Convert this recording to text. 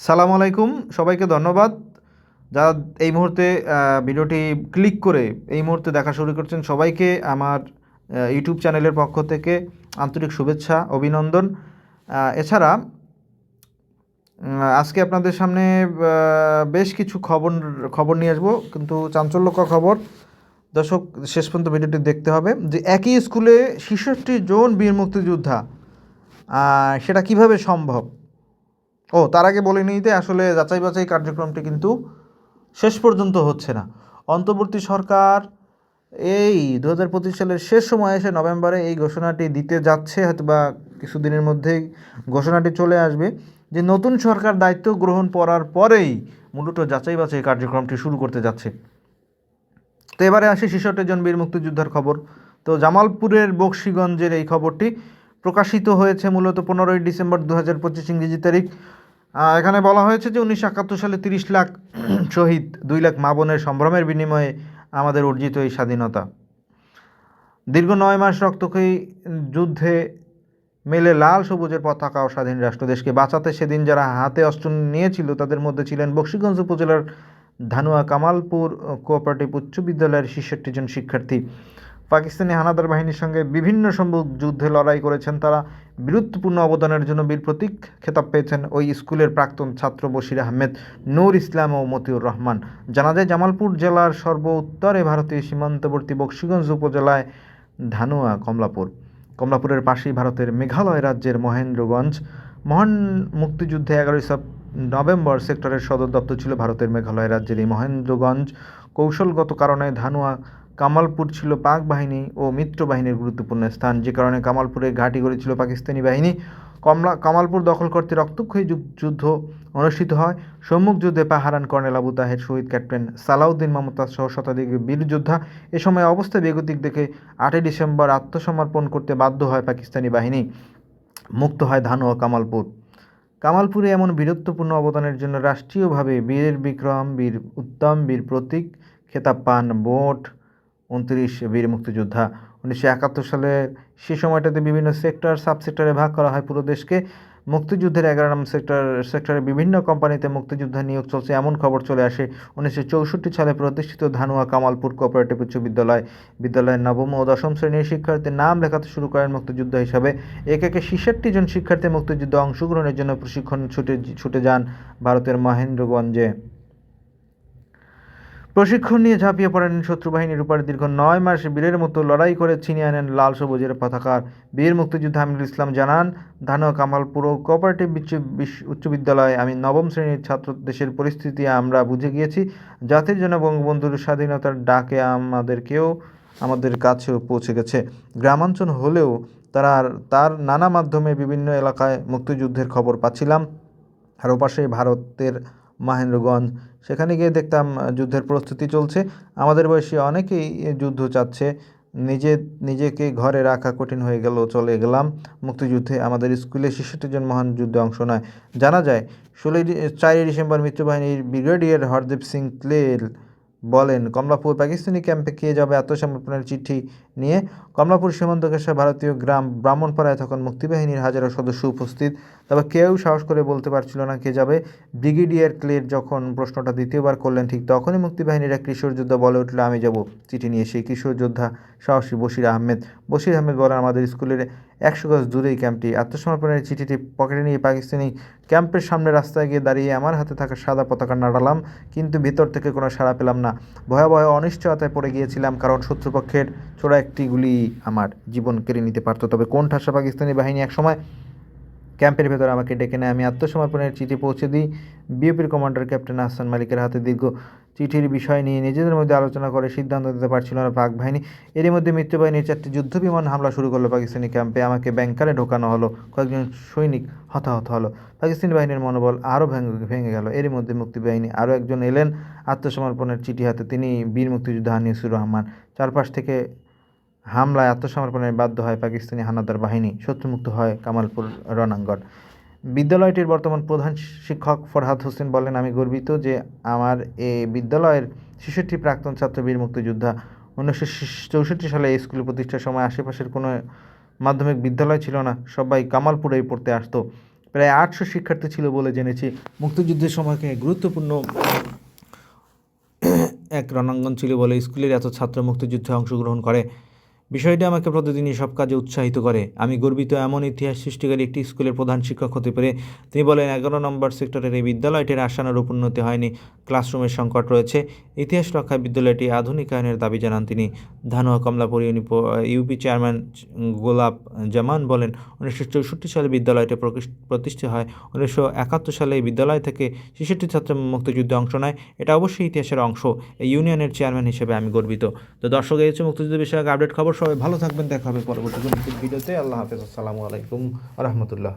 সালাম আলাইকুম, সবাইকে ধন্যবাদ। যারা এই মুহূর্তে ভিডিওটি ক্লিক করে এই মুহূর্তে দেখা শুরু করছেন, সবাইকে আমার ইউটিউব চ্যানেলের পক্ষ থেকে আন্তরিক শুভেচ্ছা, অভিনন্দন। এছাড়া আজকে আপনাদের সামনে বেশ কিছু খবর খবর নিয়ে আসব, কিন্তু চাঞ্চল্যকর খবর। দর্শক, শেষ পর্যন্ত ভিডিওটি দেখতে হবে যে একই স্কুলে ছেষট্টি জন বীর মুক্তিযোদ্ধা সেটা কীভাবে সম্ভব? ও, তার আগে বলে নিতে আসলে যাচাই বাছাই কার্যক্রমটি কিন্তু শেষ পর্যন্ত হচ্ছে না। অন্তর্বর্তী সরকার এই দু হাজার পঁচিশ সালের শেষ সময় এসে নভেম্বরে এই ঘোষণাটি দিতে যাচ্ছে হয়তো বা কিছুদিনের মধ্যেই ঘোষণাটি চলে আসবে যে নতুন সরকার দায়িত্ব গ্রহণ করার পরেই মূলত যাচাই বাছাই কার্যক্রমটি শুরু করতে যাচ্ছে। তো এবারে আসি ছেষট্টি জন বীর মুক্তিযোদ্ধার খবর। তো জামালপুরের বক্সিগঞ্জের এই খবরটি প্রকাশিত হয়েছে মূলত পনেরোই ডিসেম্বর দু হাজার পঁচিশ ইংরেজি তারিখ। এখানে বলা হয়েছে যে উনিশশো একাত্তর সালে তিরিশ লাখ শহীদ, দুই লাখ মা বোনের সম্ভ্রমের বিনিময়ে আমাদের অর্জিত এই স্বাধীনতা। দীর্ঘ নয় মাস রক্তক্ষয়ী যুদ্ধে মেলে লাল সবুজের পতাকা ও স্বাধীন রাষ্ট্রদেশকে বাঁচাতে সেদিন যারা হাতে অস্ত্র নিয়েছিল, তাদের মধ্যে ছিলেন বক্সিগঞ্জ উপজেলার ধানুয়া কামালপুর কোঅপারেটিভ উচ্চ বিদ্যালয়ের ছেষট্টি জন শিক্ষার্থী। পাকিস্তানি হানাদার বাহিনীর সঙ্গে বিভিন্ন সম্মুখ যুদ্ধে লড়াই করেছেন তারা। বীরত্বপূর্ণ অবদানের জন্য বীর প্রতীক খেতাব পেয়েছেন ওই স্কুলের প্রাক্তন ছাত্র বশির আহমেদ, নূর ইসলাম ও মতিউর রহমান। জানা যায়, জামালপুর জেলার সর্ব উত্তরে ভারতীয় সীমান্তবর্তী বক্সিগঞ্জ উপজেলায় ধানুয়া কমলাপুর। কমলাপুরের পাশেই ভারতের মেঘালয় রাজ্যের মহেন্দ্রগঞ্জ। মহান মুক্তিযুদ্ধে এগারোই নভেম্বর সেক্টরের সদর দপ্তর ছিল ভারতের মেঘালয় রাজ্যের এই মহেন্দ্রগঞ্জ। কৌশলগত কারণে ধানুয়া কামালপুর ছিল পাক বাহিনী ও মিত্র বাহিনীর গুরুত্বপূর্ণ স্থান, যে কারণে কামালপুরে ঘাঁটি গড়েছিল পাকিস্তানি বাহিনী। কমলা, কামালপুর দখল করতে রক্তক্ষয়ী যুদ্ধ অনুষ্ঠিত হয়। সম্মুখ যুদ্ধে পাহারান কর্নেল আবু তাহের, শহীদ ক্যাপ্টেন সালাউদ্দিন মমতাজ সহ শতাধিক বীর যোদ্ধা এ সময় অবস্থা বেগতিক দেখে আটই ডিসেম্বর আত্মসমর্পণ করতে বাধ্য হয় পাকিস্তানি বাহিনী। মুক্ত হয় ধানু ও কামালপুর। কামালপুরে এমন বীরত্বপূর্ণ অবদানের জন্য রাষ্ট্রীয়ভাবে বীর বিক্রম, বীর উত্তম, বীর প্রতীক খেতাব পান বোট উনত্রিশ বীর মুক্তিযোদ্ধা। উনিশশো একাত্তর সালের সে সময়টাতে বিভিন্ন সেক্টর সাব সেক্টরে ভাগ করা হয় পুরো দেশকে। মুক্তিযুদ্ধের এগারো নম্বর সেক্টর, সেক্টরে বিভিন্ন কোম্পানিতে মুক্তিযোদ্ধা নিয়োগ চলছে এমন খবর চলে আসে। উনিশশো চৌষট্টি সালে প্রতিষ্ঠিত ধানুয়া কামালপুর কোঅপারেটিভ উচ্চ বিদ্যালয়। বিদ্যালয়ের নবম ও দশম শ্রেণির শিক্ষার্থীর নাম লেখাতে শুরু করেন মুক্তিযুদ্ধ হিসাবে। একে একে ছেষট্টি জন শিক্ষার্থী মুক্তিযুদ্ধে অংশগ্রহণের জন্য প্রশিক্ষণ ছুটে ছুটে যান ভারতের মহেন্দ্রগঞ্জে। প্রশিক্ষণ নিয়ে ঝাঁপিয়ে পড়েন শত্রু বাহিনীর উপর দীর্ঘ নয় মাস বীরের মতো লড়াই করে ছিনিয়ে আনেন লাল সবুজের পতাকার। বীর মুক্তিযোদ্ধা আমিরুল ইসলাম জানান ধানো কামালপুর কোঅপারেটিভ উচ্চ বিদ্যালয়ে আমি নবম শ্রেণির ছাত্র দেশের পরিস্থিতি আমরা বুঝে গিয়েছি। জাতির জন্য বঙ্গবন্ধুর স্বাধীনতার ডাকে আমাদেরকেও, আমাদের কাছেও পৌঁছে গেছে। গ্রামাঞ্চল হলেও তারা তার নানা মাধ্যমে বিভিন্ন এলাকায় মুক্তিযুদ্ধের খবর পাচ্ছিলাম। আর ওপাশে ভারতের মহেন্দ্রগঞ্জ। সেখানে গিয়ে দেখতাম যুদ্ধের প্রস্তুতি চলছে। আমাদের বয়সী অনেকেই যুদ্ধ চাচ্ছে। নিজে, নিজেকে ঘরে রাখা কঠিন হয়ে গেল, চলে গেলাম। মুক্তিযুদ্ধে আমাদের স্কুলে ছেষট্টি জন মহান যুদ্ধে অংশ নেয়। জানা যায়, ষোলোই চারই ডিসেম্বর মিত্রবাহিনীর ব্রিগেডিয়ার হরদীপ সিং ক্লেল বলেন, কমলাপুর পাকিস্তানি ক্যাম্পে কে যাবে? আত্মসমর্পণের চিঠি নিয়ে কমলাপুর সীমান্ত ভারতীয় গ্রাম ব্রাহ্মণপাড়ায় তখন মুক্তিবাহিনীর হাজারো সদস্য উপস্থিত। তবে কেউ সাহস করে বলতে পারছিল না কে যাবে। ব্রিগেডিয়ার ক্লের যখন প্রশ্নটা দ্বিতীয়বার করলেন, ঠিক তখনই মুক্তিবাহিনীর এক কিশোর যোদ্ধা বলে উঠল, আমি যাব। চিঠি নিয়ে সেই কিশোর যোদ্ধা সাহসী বশির আহমেদ। বশির আহমেদ বলেন, আমাদের স্কুলের একশো গজ দূরেই ক্যাম্পটি। আত্মসমর্পণের চিঠিটি পকেটে নিয়ে পাকিস্তানি ক্যাম্পের সামনে রাস্তায় গিয়ে দাঁড়িয়ে আমার হাতে থাকা সাদা পতাকা নাড়ালাম, কিন্তু ভিতর থেকে কোনো সাড়া পেলাম না। ভয়াবহ অনিশ্চয়তায় পড়ে গিয়েছিলাম, কারণ শত্রুপক্ষের ছোড়া একটি গুলি আমার জীবন কেড়ে নিতে পারতো। তবে কোন ঠাসা পাকিস্তানি বাহিনী একসময় ক্যাম্পের ভেতরে আমাকে ডেকে নেয়। আমি আত্মসমর্পণের চিঠি পৌঁছে দিই। বিএপির কমান্ডার ক্যাপ্টেন আহসান মালিকের হাতে দীর্ঘ চিঠির বিষয় নিয়ে নিজেদের মধ্যে আলোচনা করে সিদ্ধান্ত দিতে পারছিল না পাক বাহিনী। এরই মধ্যে মিত্রবাহিনীর চারটি যুদ্ধ বিমান হামলা শুরু করল পাকিস্তানি ক্যাম্পে। আমাকে ব্যাংকারে ঢোকানো হলো। কয়েকজন সৈনিক হতাহত হলো। পাকিস্তানি বাহিনীর মনোবল আরও ভেঙে ভেঙে গেল। এরই মধ্যে মুক্তিবাহিনী আরও একজন এলেন। আত্মসমর্পণের চিঠি হাতে তিনি বীর মুক্তিযোদ্ধা আনিসুর রহমান। চারপাশ থেকে হামলায় আত্মসমর্পণে বাধ্য হয় পাকিস্তানি হানাদার বাহিনী, শত্রুমুক্ত হয় কামালপুর রণাঙ্গন। বিদ্যালয়টির বর্তমান প্রধান শিক্ষক ফরহাদ হোসেন বলেন, আমি গর্বিত যে আমার এ বিদ্যালয়ের ছেষট্টি প্রাক্তন ছাত্র বীর মুক্তিযোদ্ধা উনিশশো চৌষট্টি সালে স্কুল প্রতিষ্ঠার সময় আশেপাশের কোনো মাধ্যমিক বিদ্যালয় ছিল না। সবাই কামালপুরেই পড়তে আসতো। প্রায় আটশো শিক্ষার্থী ছিল বলে জেনেছি। মুক্তিযুদ্ধের সময়কে গুরুত্বপূর্ণ এক রণাঙ্গন ছিল বলে স্কুলের এত ছাত্র মুক্তিযুদ্ধে অংশগ্রহণ করে। বিষয়টি আমাকে প্রতিদিনই সব কাজে উৎসাহিত করে। আমি গর্বিত এমন ইতিহাস সৃষ্টিকারী একটি স্কুলের প্রধান শিক্ষক হতে পেরে, তিনি বলেন, এগারো নম্বর সেক্টরের এই বিদ্যালয়টির আশানুরূপ উন্নতি হয়নি। ক্লাসরুমের সংকট রয়েছে। ইতিহাস রক্ষায় বিদ্যালয়টি আধুনিকায়নের দাবি জানান তিনি। ধানুয়া কমলাপুর ইউপি চেয়ারম্যান গোলাপ জামান বলেন, উনিশশো চৌষট্টি সালে বিদ্যালয়টি প্রকৃষ- প্রতিষ্ঠা হয়। উনিশশো একাত্তর সালে এই বিদ্যালয় থেকে ছেষট্টি ছাত্র মুক্তিযুদ্ধে অংশ নেয়। এটা অবশ্যই ইতিহাসের অংশ। এই ইউনিয়নের চেয়ারম্যান হিসেবে আমি গর্বিত। তো দর্শক, এই হচ্ছে মুক্তিযুদ্ধ বিষয়ক আপডেট খবর। সবাই ভালো থাকবেন দেখা হবে পরবর্তী ভিডিওতে। আল্লাহ হাফেজ আসসালামু আলাইকুম রহমতুল্লাহ।